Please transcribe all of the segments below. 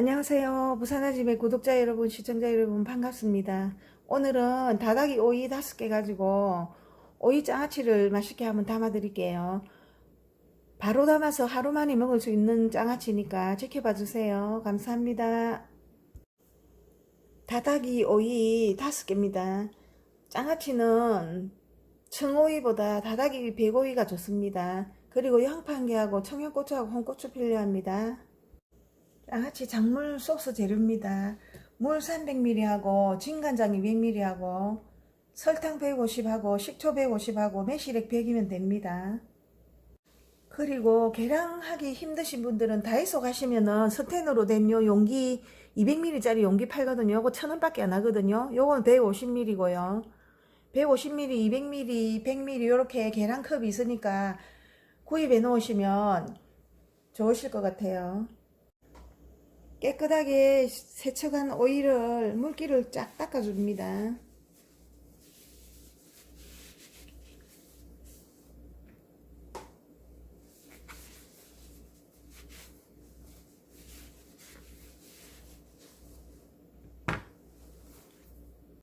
안녕하세요. 부산아집의 구독자 여러분, 시청자 여러분 반갑습니다. 오늘은 다닥이 오이 다섯 개 가지고 오이 장아찌를 맛있게 한번 담아 드릴게요. 바로 담아서 하루 만에 먹을 수 있는 장아찌니까 지켜봐 주세요. 감사합니다. 다닥이 오이 다섯 개입니다. 장아찌는 청오이보다 다닥이 백오이가 좋습니다. 그리고 양파 한 개하고 청양고추하고 홍고추 필요합니다. 양아치 작물 소스 재료입니다. 물 300ml하고 진간장이 100ml하고 설탕 150하고 식초 150하고 매실액 100이면 됩니다. 그리고 계량하기 힘드신 분들은 다이소 가시면은 스텐으로 된요 용기 200ml짜리 용기 팔거든요. 요거 1000원 밖에 안 하거든요. 요건 150ml고요. 150ml, 200ml, 100ml 이렇게 계량컵이 있으니까 구입해 놓으시면 좋으실 것 같아요. 깨끗하게 세척한 오이를 물기를 쫙 닦아줍니다.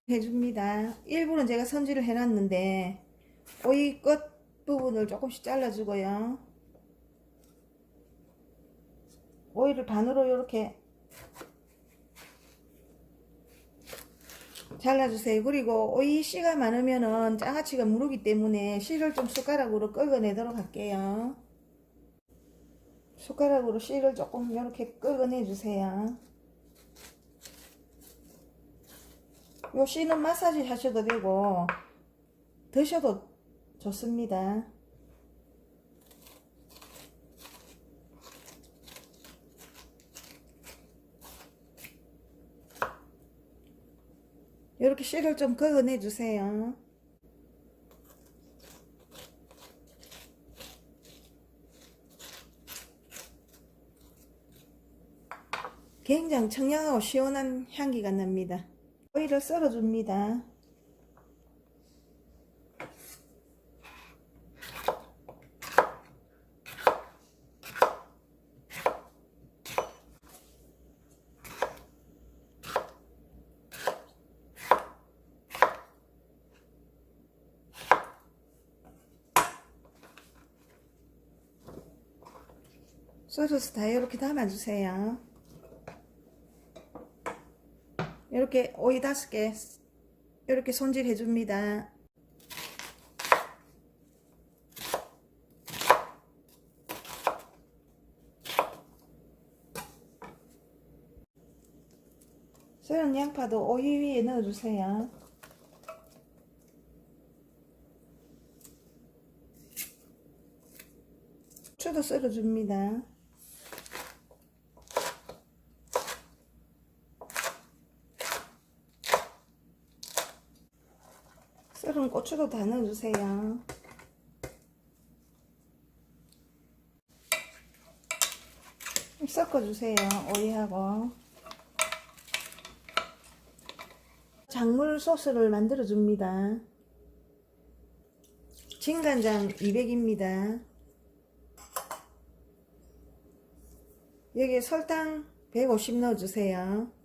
해줍니다. 일부는 제가 손질을 해놨는데 오이 끝 부분을 조금씩 잘라주고요. 오이를 반으로 이렇게 잘라주세요. 그리고 오이 씨가 많으면은 장아찌가 무르기 때문에 씨를 좀 숟가락으로 긁어내도록 할게요. 숟가락으로 씨를 조금 이렇게 긁어내 주세요. 요 씨는 마사지 하셔도 되고 드셔도 좋습니다. 이렇게 씨를 좀 긁어내 주세요. 굉장히 청량하고 시원한 향기가 납니다. 오이를 썰어줍니다. 썰어서 다 이렇게 담아주세요. 이렇게 오이 다섯 개 이렇게 손질해 줍니다. 썰은 양파도 오이 위에 넣어주세요. 추도 썰어줍니다. 썰은 고추도 다 넣어주세요. 섞어주세요. 오이하고. 작물 소스를 만들어줍니다. 진간장 200입니다. 여기에 설탕 150 넣어주세요.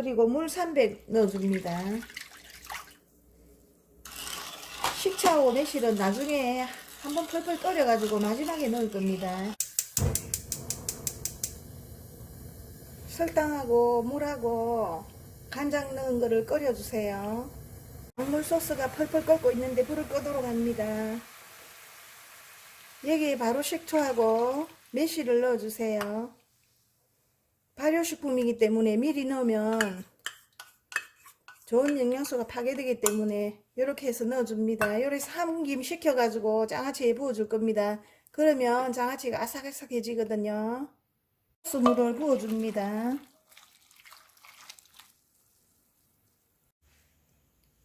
그리고 물 300 넣어줍니다. 식초하고 매실은 나중에 한번 펄펄 끓여가지고 마지막에 넣을 겁니다. 설탕하고 물하고 간장 넣은 거를 끓여주세요. 물 소스가 펄펄 끓고 있는데 불을 끄도록 합니다. 여기에 바로 식초하고 매실을 넣어주세요. 발효식품이기 때문에 미리 넣으면 좋은 영양소가 파괴되기 때문에 이렇게 해서 넣어줍니다. 이렇게 삼김 시켜가지고 장아찌에 부어줄 겁니다. 그러면 장아찌가 아삭아삭해지거든요. 소스물을 부어줍니다.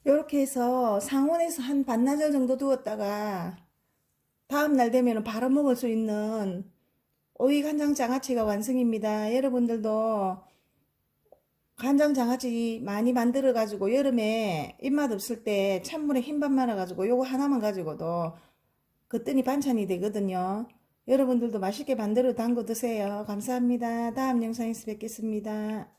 이렇게 해서 상온에서 한 반나절 정도 두었다가 다음날 되면 바로 먹을 수 있는 오이 간장 장아찌가 완성입니다. 여러분들도 간장 장아찌 많이 만들어 가지고 여름에 입맛 없을 때 찬물에 흰밥 말아 가지고 요거 하나만 가지고도 그뜨니 반찬이 되거든요. 여러분들도 맛있게 만들어 담궈 드세요. 감사합니다. 다음 영상에서 뵙겠습니다.